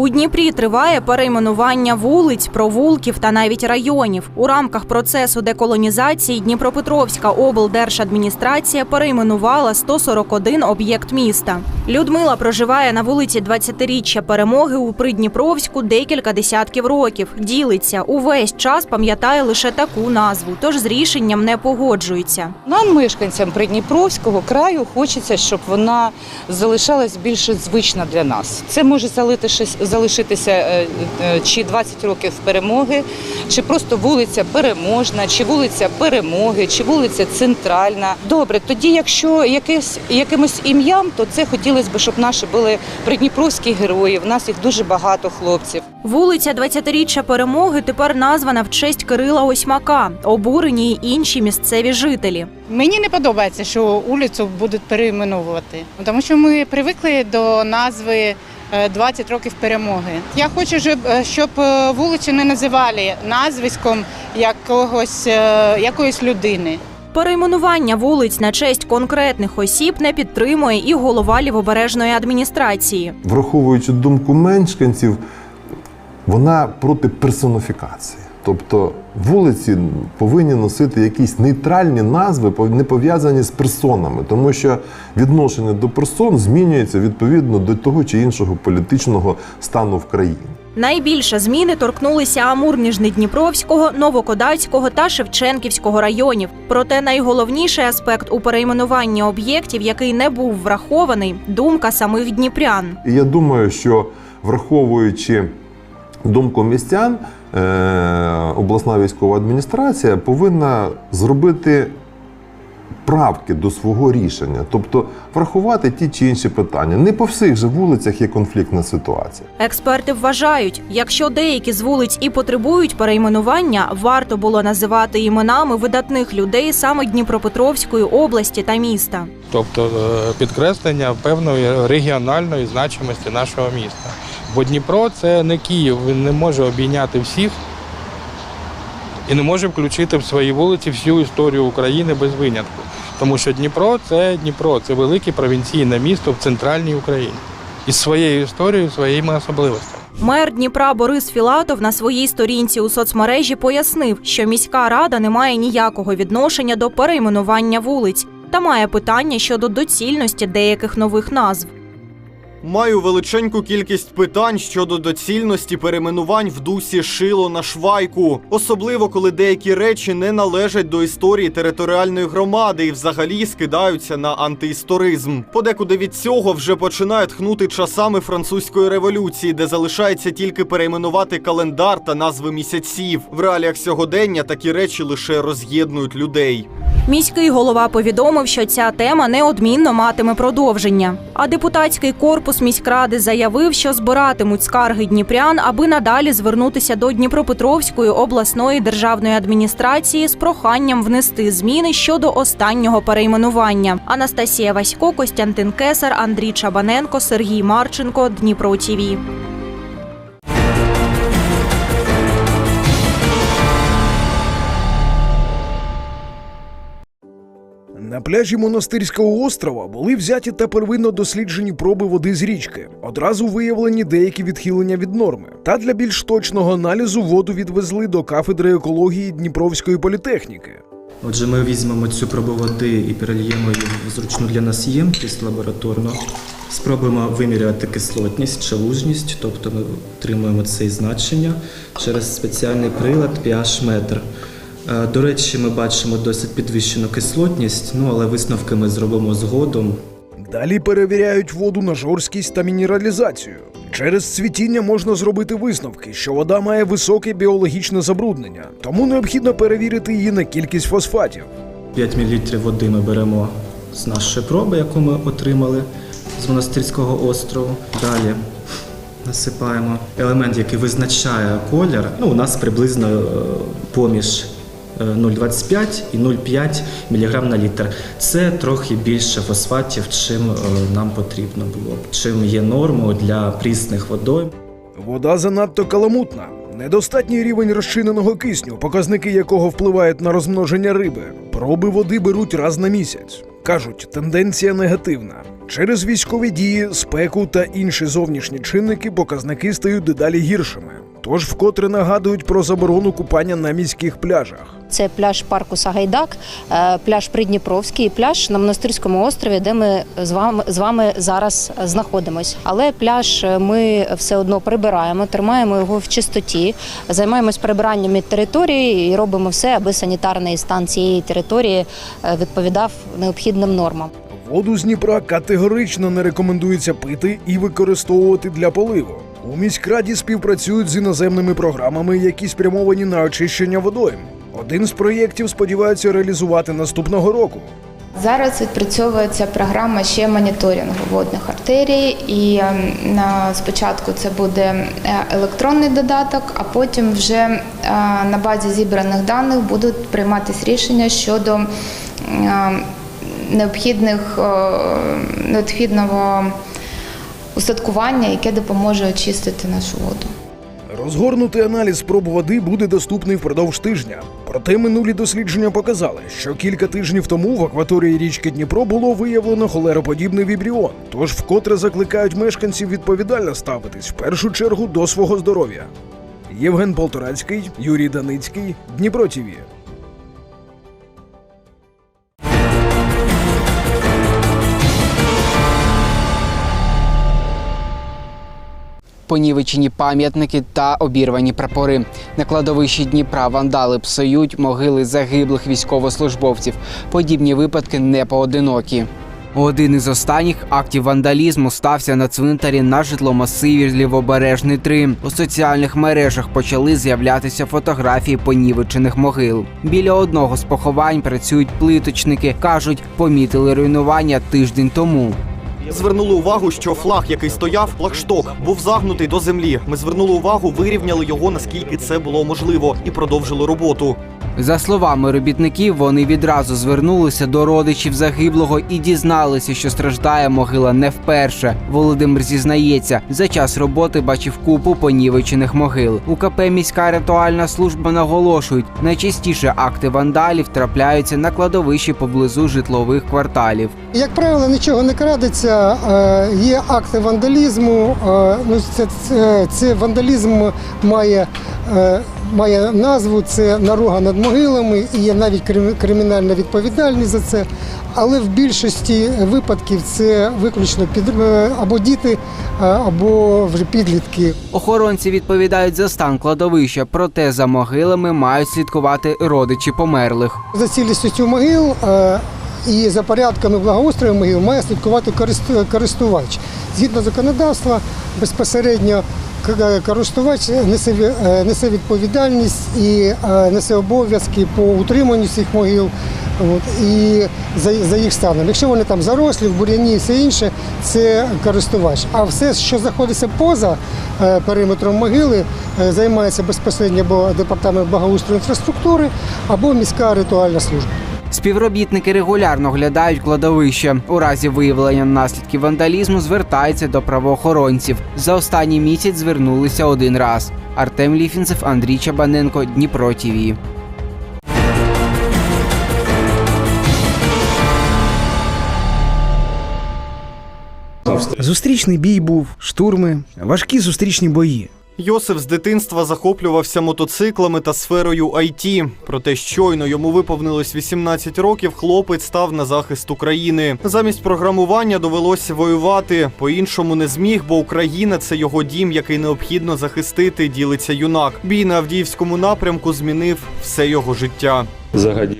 У Дніпрі триває перейменування вулиць, провулків та навіть районів. У рамках процесу деколонізації Дніпропетровська облдержадміністрація перейменувала 141 об'єкт міста. Людмила проживає на вулиці 20-річчя перемоги у Придніпровську декілька десятків років. Ділиться увесь час пам'ятає лише таку назву, тож з рішенням не погоджується. Нам, мешканцям Придніпровського краю, хочеться, щоб вона залишалась більше звична для нас. Це може залишитися, залишитися е, е, чи 20 років перемоги, чи просто вулиця Переможна, чи вулиця Перемоги, чи вулиця Центральна. Добре, тоді, якщо якесь якимось ім'ям, то це хотілося б, щоб наші були придніпровські герої. В нас їх дуже багато хлопців. Вулиця 20-річчя перемоги тепер названа в честь Кирила Осьмака. Обурені й інші місцеві жителі. Мені не подобається, що вулицю будуть перейменовувати, тому що ми привикли до назви 20 років перемоги. Я хочу, щоб, е, щоб е, вулицю не називали назвиськом якогось, е, якоїсь людини. Перейменування вулиць на честь конкретних осіб не підтримує і голова лівобережної адміністрації. враховуючи думку мешканців, вона проти персоніфікації. Тобто вулиці повинні носити якісь нейтральні назви, не пов'язані з персонами, тому що відношення до персон змінюється відповідно до того чи іншого політичного стану в країні. Найбільше зміни торкнулися Амур-Ніжнедніпровського, Новокодацького та Шевченківського районів. Проте найголовніший аспект у перейменуванні об'єктів, який не був врахований, думка самих дніпрян. І я думаю, що враховуючи думку містян, обласна військова адміністрація повинна зробити правки до свого рішення, тобто врахувати ті чи інші питання. Не по всіх же вулицях є конфліктна ситуація. Експерти вважають, якщо деякі з вулиць і потребують перейменування, варто було називати іменами видатних людей саме Дніпропетровської області та міста. тобто е, підкреслення певної регіональної значимості нашого міста. Бо Дніпро це не Київ, він не може обійняти всіх і не може включити в свої вулиці всю історію України без винятку. Тому що Дніпро це Дніпро, це велике провінційне місто в центральній Україні із своєю історією, своїми особливостями. Мер Дніпра Борис Філатов на своїй сторінці у соцмережі пояснив, що міська рада не має ніякого відношення до перейменування вулиць та має питання щодо доцільності деяких нових назв. Маю величеньку кількість питань щодо доцільності перейменувань в дусі шило на швайку, особливо коли деякі речі не належать до історії територіальної громади і взагалі скидаються на антиісторизм. Подекуди від цього вже починає тхнути часами французької революції, де залишається тільки перейменувати календар та назви місяців. В реаліях сьогодення такі речі лише роз'єднують людей. Міський голова повідомив, що ця тема неодмінно матиме продовження. А депутатський корпус міськради заявив, що збиратимуть скарги дніпрян, аби надалі звернутися до Дніпропетровської обласної державної адміністрації з проханням внести зміни щодо останнього перейменування. Анастасія Васько, Костянтин Кесар, Андрій Чабаненко, Сергій Марченко, Дніпро ТІВІ. На пляжі монастирського острова були взяті та первинно досліджені проби води з річки. Одразу виявлені деякі відхилення від норми. Та для більш точного аналізу воду відвезли до кафедри екології Дніпровської політехніки. Отже, ми візьмемо цю пробу води і перельємо її в зручну для нас ємкість лабораторну. Спробуємо виміряти кислотність чи лужність, тобто ми отримуємо це значення через спеціальний прилад pH-метр. Е, До речі, ми бачимо досить підвищену кислотність, ну але висновки ми зробимо згодом. Далі перевіряють воду на жорсткість та мінералізацію. Через цвітіння можна зробити висновки, що вода має високе біологічне забруднення, тому необхідно перевірити її на кількість фосфатів. 5 мл води ми беремо з нашої проби, яку ми отримали з монастирського острову. Далі насипаємо елемент, який визначає колір. Ну, у нас приблизно е, поміж 0,25 і 0,5 мг на літр. Це трохи більше фосфатів, чим е, нам потрібно було, чим є нормою для прісних водойм. Вода занадто каламутна. Недостатній рівень розчиненого кисню, показники якого впливають на розмноження риби. Проби води беруть раз на місяць. Кажуть, тенденція негативна. Через військові дії, спеку та інші зовнішні чинники показники стають дедалі гіршими. Тож вкотре нагадують про заборону купання на міських пляжах. Це пляж парку Сагайдак, е, пляж Придніпровський пляж на монастирському острові, де ми з вами з вами зараз знаходимось. Але пляж е, ми все одно прибираємо, тримаємо його в чистоті, займаємось прибиранням від території і робимо все, аби санітарний стан цієї території е, відповідав необхідним нормам. Воду з Дніпра категорично не рекомендується пити і використовувати для поливу. У міськраді співпрацюють з іноземними програмами, які спрямовані на очищення водойм. Один з проєктів сподіваються реалізувати наступного року. Зараз відпрацьовується програма ще моніторингу водних артерій, і ем, спочатку це буде е, електронний додаток, а потім вже е, на базі зібраних даних будуть прийматися рішення щодо е, необхідних е, необхідного устаткування, яке допоможе очистити нашу воду. Розгорнутий аналіз спроб води буде доступний впродовж тижня. Проте минулі дослідження показали, що кілька тижнів тому в акваторії річки Дніпро було виявлено холероподібний вібріон. Тож вкотре закликають мешканців відповідально ставитись в першу чергу до свого здоров'я. Євген Полторацький, Юрій Даницький, Дніпро ТІВІ. Понівечені пам'ятники та обірвані прапори. На кладовищі Дніпра вандали псують могили загиблих військовослужбовців. Подібні випадки не поодинокі. Один із останніх актів вандалізму стався на цвинтарі на житломасиві Лівобережний 3. У соціальних мережах почали з'являтися фотографії понівечених могил. Біля одного з поховань працюють плиточники. кажуть, помітили руйнування тиждень тому. Звернули увагу, що флаг, який стояв, флагшток, був загнутий до землі. Ми звернули увагу, вирівняли його наскільки це було можливо, і продовжили роботу. За словами робітників, вони відразу звернулися до родичів загиблого і дізналися, що страждає могила не вперше. Володимир зізнається, за час роботи бачив купу понівечених могил. У КП міська ритуальна служба наголошують, найчастіше акти вандалів трапляються на кладовищі поблизу житлових кварталів. Як правило, нічого не крадеться. Е, Є акти вандалізму. е, Ну, це, це, це вандалізм має, е, має назву, це наруга над могилами, і є навіть крим- кримінальна відповідальність за це. Але в більшості випадків це виключно під або діти, або вже підлітки. Охоронці відповідають за стан кладовища, проте за могилами мають слідкувати родичі померлих. За цілістю могил і за порядками благоустрою могил має слідкувати користувач. Згідно законодавства, безпосередньо користувач несе, е, несе відповідальність і е, несе обов'язки по утриманню цих могил. От, і за, за їх станом. Якщо вони там зарослі, в бур'яні і все інше, це користувач. А все, що знаходиться поза е, периметром могили, е, займається безпосередньо або департамент благоустрою інфраструктури, або міська ритуальна служба. Співробітники регулярно оглядають кладовище. У разі виявлення наслідків вандалізму звертаються до правоохоронців. За останній місяць звернулися один раз. Артем Ліфінцев, Андрій Чабаненко, Дніпро ТІВІ. Зустрічний бій був, штурми, важкі зустрічні бої. Йосиф з дитинства захоплювався мотоциклами та сферою IT. Проте щойно йому виповнилось 18 років, хлопець став на захист України. Замість програмування довелося воювати. По-іншому не зміг, бо Україна це його дім, який необхідно захистити. Ділиться юнак. Бій на Авдіївському напрямку змінив все його життя.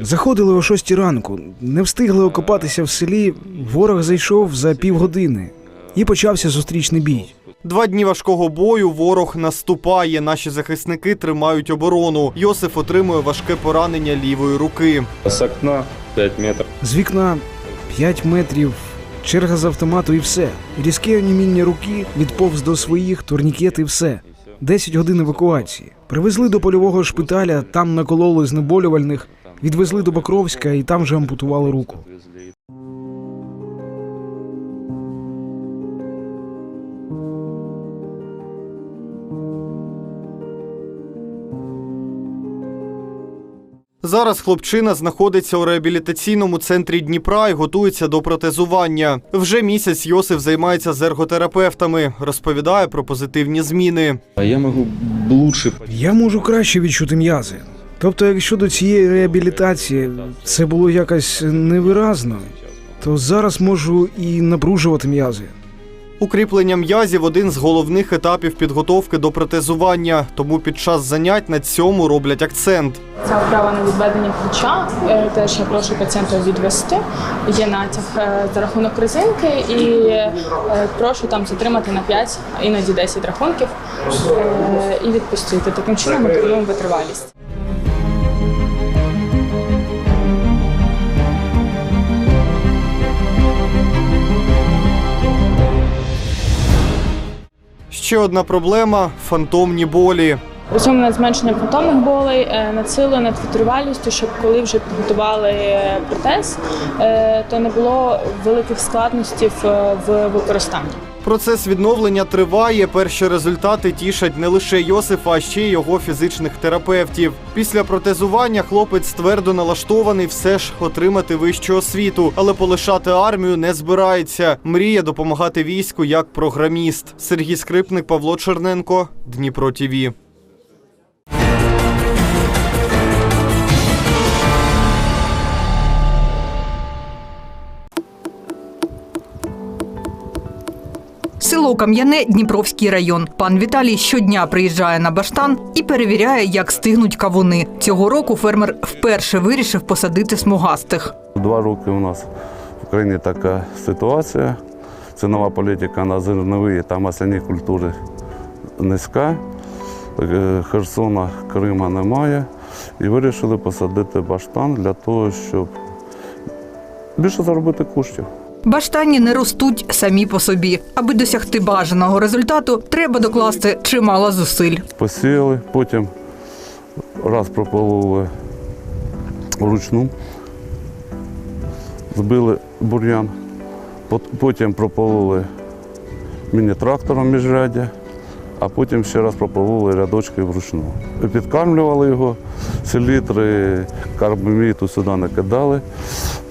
Заходили о шостій ранку, не встигли окопатися в селі. Ворог зайшов за півгодини. І почався зустрічний бій. Два дні важкого бою ворог наступає. Наші захисники тримають оборону. Йосиф отримує важке поранення лівої руки. С окна 5 метров. З вікна 5 метрів, черга з автомату і все. Різке оніміння руки, відповз до своїх, турнікет і все. 10 годин евакуації. Привезли до польового шпиталя, там накололи знеболювальних, відвезли до Покровська і там же ампутували руку. Зараз хлопчина знаходиться у реабілітаційному центрі Дніпра і готується до протезування. Вже місяць Йосиф займається з ерготерапевтами, розповідає про позитивні зміни. А я могу лучше Я можу краще відчути м'язи. Тобто, якщо до цієї реабілітації це було якось невиразно, то зараз можу і напружувати м'язи. Укріплення м'язів один з головних етапів підготовки до протезування, тому під час занять на цьому роблять акцент. Ця вправа на відведення плеча. Е, Теж я прошу пацієнта відвести. Є натяг е, за рахунок резинки і е, прошу там затримати на 5, іноді 10 рахунків і відпустити. Таким чином ми тренуємо витривалість. Ще одна проблема фантомні болі. Працюємо над зменшенням фантомних болей, е, над над витривалістю, щоб коли вже підготували е, протез, е, то не було великих складностей в використанні. Процес відновлення триває. Перші результати тішать не лише Йосифа, а ще й його фізичних терапевтів. Після протезування хлопець твердо налаштований все ж отримати вищу освіту, але полишати армію не збирається. Мріє допомагати війську як програміст. Сергій Скрипник, Павло Черненко, Дніпро ТІВІ. Село Кам'яне, Дніпровський район. Пан Віталій щодня приїжджає на баштан і перевіряє, як стигнуть кавуни. Цього року фермер вперше вирішив посадити смугастих. Два роки у нас в Україні така ситуація. Цінова політика на зернові та масляні культури низька. Е, Херсона, Крима немає. І вирішили посадити баштан для того, щоб більше заробити коштів. Баштані не ростуть самі по собі. Аби досягти бажаного результату, треба докласти чимало зусиль. Посіяли, потім раз пропололи вручну, збили бур'ян, потім пропололи міні-трактором міжряддя, а потім ще раз пропололи рядочки вручну. Підкармлювали його, селітри, карбаміту сюди не кидали.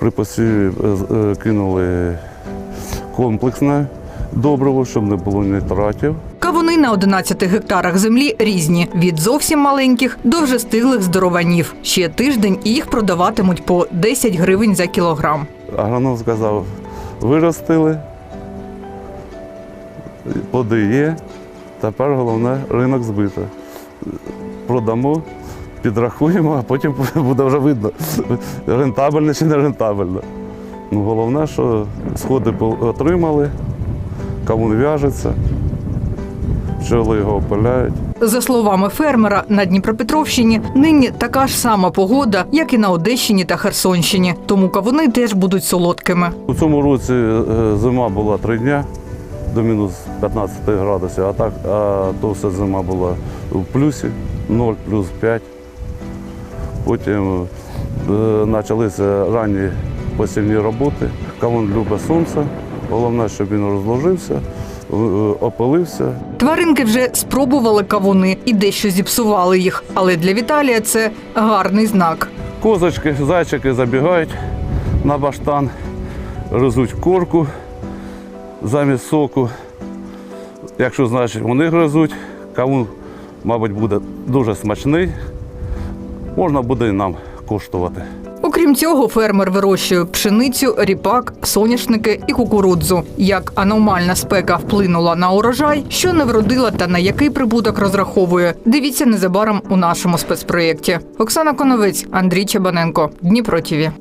При посіві е, е, кинули комплексне добриво, щоб не було нітратів. Кавуни на 11 гектарах землі різні від зовсім маленьких до вже стиглих здорованів. Ще тиждень і їх продаватимуть по 10 гривень за кілограм. Агроном сказав, виростили, плоди є, тепер головне ринок збито. Продамо, підрахуємо, а потім буде вже видно, рентабельно чи не рентабельно. Ну, головне, що сходи отримали, кавун в'яжеться, пчоли його опиляють. За словами фермера, на Дніпропетровщині нині така ж сама погода, як і на Одещині та Херсонщині. Тому кавуни теж будуть солодкими. У цьому році е, зима була три дня до мінус 15 градусів, а так а то все зима була в плюсі 0, плюс 5. Потім е, почалися ранні посівні роботи. Кавун любить сонце. Головне, щоб він розложився, е, опилився. Тваринки вже спробували кавуни і дещо зіпсували їх. Але для Віталія це гарний знак. Козочки, зайчики забігають на баштан, гризуть корку замість соку. Якщо значить вони гризуть, кавун, мабуть, буде дуже смачний. Можна буде нам коштувати. Окрім цього, фермер вирощує пшеницю, ріпак, соняшники і кукурудзу. Як аномальна спека вплинула на урожай, що не вродила та на який прибуток розраховує. Дивіться незабаром у нашому спецпроєкті. Оксана Коновець, Андрій Чебаненко, Дніпро ТІВІ.